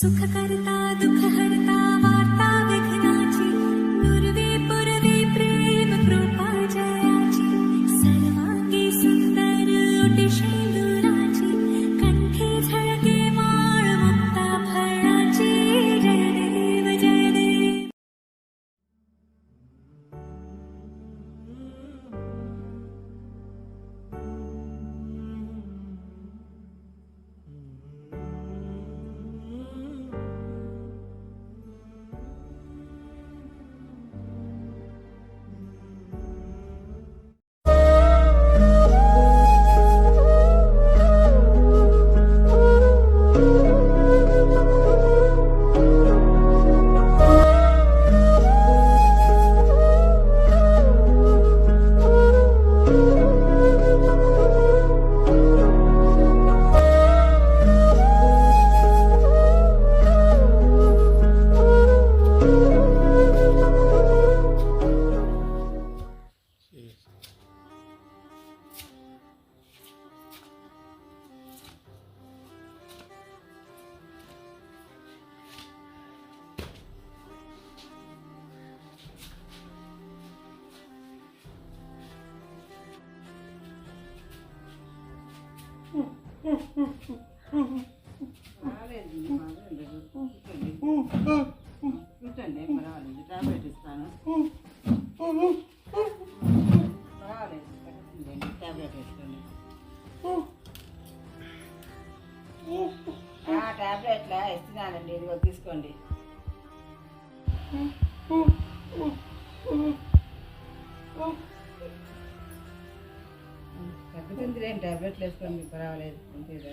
Suka karta కూర్చోండి పర్వాలేదు tablet ఇస్తాను పర్వాలేదు టాబ్లెట్ వేసుకోండి టాబ్లెట్లా ఇస్తున్నానండి ఇదిగో తీసుకోండి. తగ్గుతుంది లేని టాబ్లెట్లు వేసుకోండి పర్వాలేదు అంతేదా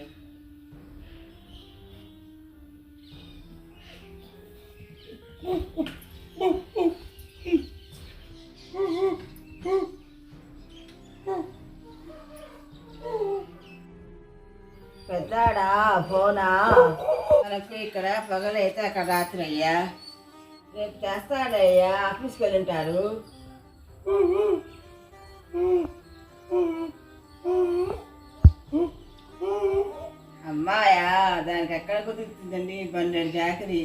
పెద్దాడా ఫోనా మనకి ఇక్కడ పగలైతే అక్కడ రాత్రి అయ్యా. రేపు చేస్తాడయ్యా ఆఫీస్కి వెళ్ళి ఉంటారు. అమ్మాయా దానికి ఎక్కడ కుదురుతుందండి? పన్నెండు చాకరీ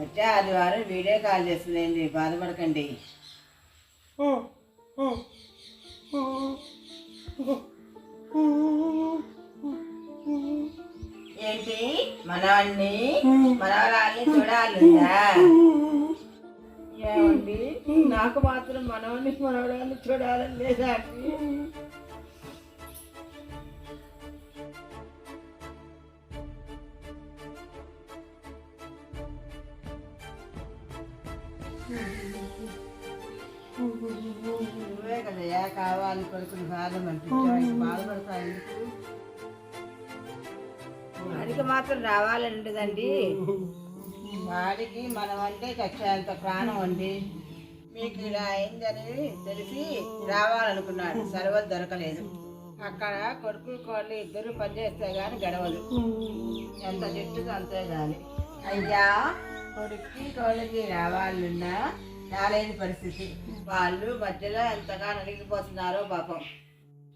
వచ్చే ఆదివారం వీడియో కాల్ చేస్తుందండి. బాధపడకండి. ఏంటి? మనవాణ్ణి మనవరాల్ని చూడాలిందా ఏమండి? నాకు మాత్రం మనవాణ్ణి మనవరాల్ని చూడాలని లేదా నువ్వే కదయ్యా కావాలి కొడుకుని బాధ అనిపించావు బాధపడతా ఎందుకు వాడికి మాత్రం రావాలని ఉండదండి. వాడికి మనం అంటే చచ్చేంత ప్రాణం అండి. మీకు ఇలా అయిందని తెలిసి రావాలనుకున్నాడు. సర్వత్ దొరకలేదు. అక్కడ కొడుకులు కోళ్ళు ఇద్దరు పనిచేస్తే గాని గడవదు. ఎంత చెట్టుకు అంతే గాని. అయ్యా కొడుక్కి కోళ్ళకి రావాలన్నా రాలేని పరిస్థితి. వాళ్ళు మధ్యలో ఎంతగా నలిగిపోతున్నారో పాపం.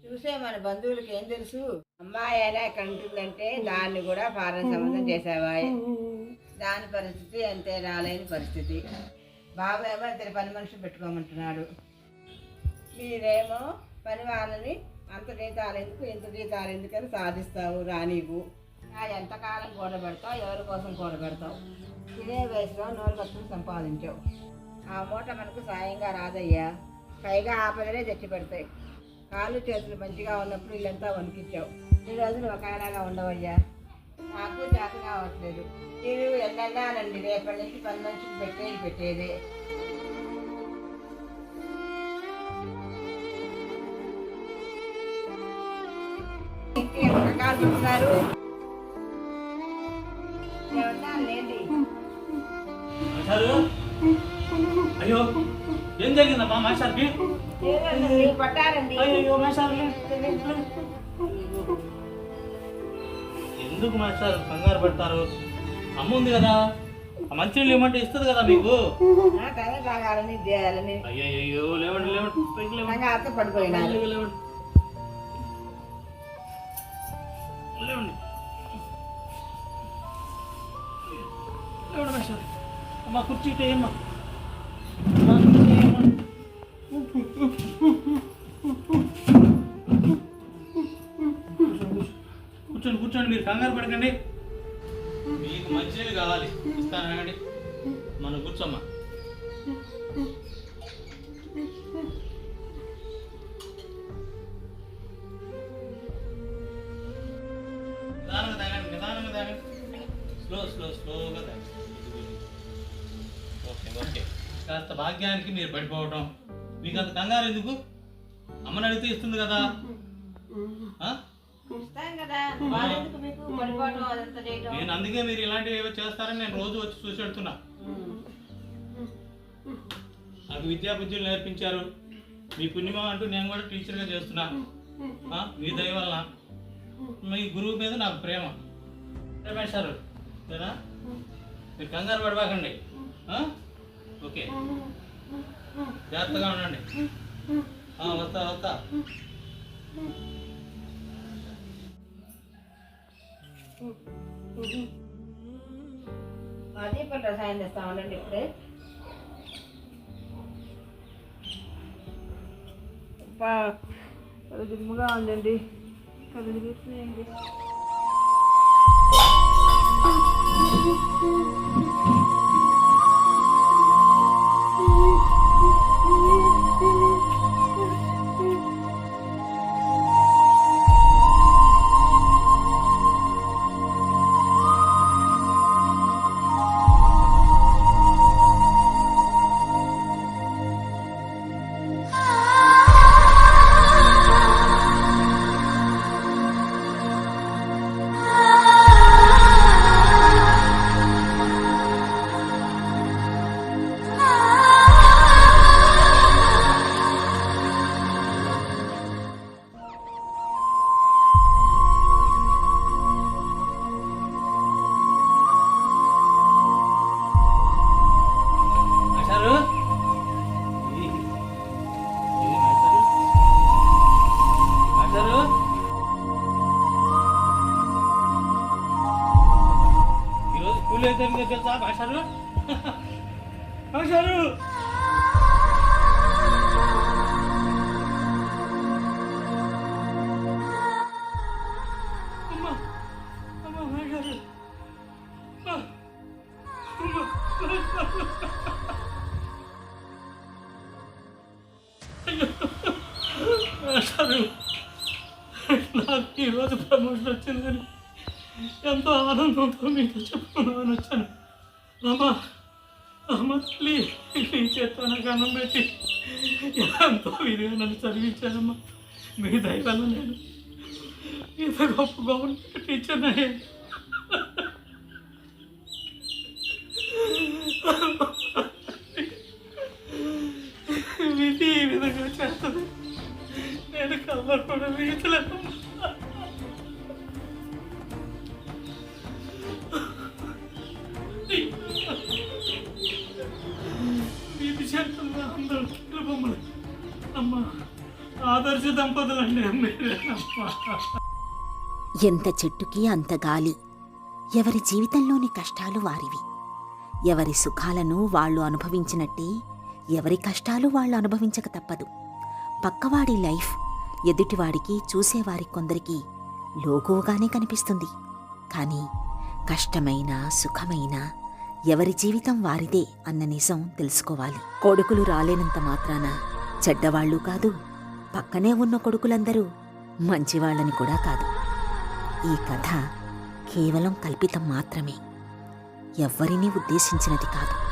చూసే మన బంధువులకి ఏం తెలుసు? అమ్మాయి అయినా ఎక్కడ ఉంటుందంటే దాన్ని కూడా ఫారెన్ సంబంధం చేసావా దాని పరిస్థితి అంతే రాలేని పరిస్థితి. బాబేమో ఇద్దరు పని మనుషులు పెట్టుకోమంటున్నాడు. మీరేమో పని వాళ్ళని అంత జీతాలు ఎందుకు ఇంత జీతాలు ఎందుకని సాధిస్తావు రానివ్వు. ఎంతకాలం కూడబెడతావు ఎవరి కోసం కూడబెడతావు? ఇదే వయసులో నోరు కట్టుకుని సంపాదించావు. ఆ మూట మనకు సాయంగా రాదయ్యా. పైగా ఆపదలే తెచ్చి పెడతాయి. కాళ్ళు చేతులు మంచిగా ఉన్నప్పుడు ఇల్లంతా వణికించావు ఈ రోజులు ఒకలాగా ఉండవయ్యా. నాకు చేత కావట్లేదు. మీరు ఎన్నన్నానండి రేపటి నుంచి పని నుంచి పెట్టేది పెట్టేది. రకాలు పెడుతున్నారు లేండి. అయ్యో ఏం జరిగిందమ్మా? మాస్టర్కి? పట్టారండి అయ్యో ఎందుకు మాస్టర్ కంగారు పెడతారు? అమ్మ ఉంది కదా. ఆ మంచినీళ్ళు ఇవ్వమంటే ఇస్తుంది కదా మీకు? అయ్యో లేవండి లేవండి మేషారు అమ్మ కుర్చీ ఇటు మీరు కంగారు పడకండి. మీకు మంచినీళ్ళు కావాలి. ఇస్తానండి మనం కూర్చోమ్మా. నిదానంగా తాగండి నిదానంగా తాగండి. స్లో స్లో స్లోగా తాగండి. Okay okay. కాస్త భాగ్యానికి మీరు పడిపోవటం. మీకు అంత కంగారు ఎందుకు? అమ్మని అడిగితే ఇస్తుంది కదా. నేను అందుకే మీరు ఇలాంటివి ఏవో చేస్తారని నేను రోజు వచ్చి చూసి పెడుతున్నా నాకు విద్యా బుద్ధులు నేర్పించారు. మీ పుణ్యమా అంటూ నేను కూడా టీచర్గా చేస్తున్నా. మీ దయ వల్ల మీ గురువు మీద నాకు ప్రేమ. రమేష్ సార్. సరేనా? మీరు కంగారు పడబాకండి. ఓకే. జాగ్రత్తగా ఉండండి. వస్తా వస్తా. అది ఇప్పుడు రసాయనం తెస్తా ఉండండి ఇప్పుడే. అబ్బా, దిమ్ముగా ఉందండి. కళ్ళు ఈరోజు స్కూల్ అయితే జరిగిందో తెలుసా మాస్టారు మాస్టారు అమ్మా అమ్మా మాస్టారు ఆ, అమ్మా మాస్టారు సారు నాకు ఈరోజు ప్రమోషన్ వచ్చిందని ఎంతో ఆనందంతో మీతో చెప్పుకున్నాను వచ్చాను. అమ్మ అమ్మ తల్లి నీ చేత్తో నాకు అన్నం పెట్టి ఎంతో విధిగా నన్ను చదివించానమ్మా. మీ దయవల్ల నేను ఇంత గొప్ప గవర్నమెంట్ టీచర్ విధి ఈ విధంగా చేస్తుంది. నేను కలర్ కూడా వీచలేను అందరూ అమ్మ ఆదర్శ దంపతులు అండి ఎంత చెట్టుకి అంత గాలి. ఎవరి జీవితంలోని కష్టాలు వారివి. ఎవరి సుఖాలను వాళ్ళు అనుభవించినట్టే ఎవరి కష్టాలు వాళ్ళు అనుభవించక తప్పదు. పక్కవాడి లైఫ్ ఎదుటివాడికి చూసేవారి కొందరికి లోగోగానే కనిపిస్తుంది. కానీ కష్టమైన సుఖమైన ఎవరి జీవితం వారిదే అన్న నిజం తెలుసుకోవాలి. కొడుకులు రాలేనంత మాత్రాన చెడ్డవాళ్ళు కాదు పక్కనే ఉన్న కొడుకులందరూ మంచివాళ్ళని కూడా కాదు. ఈ కథ కేవలం కల్పితం మాత్రమే. ఎవ్వరినీ ఉద్దేశించినది కాదు.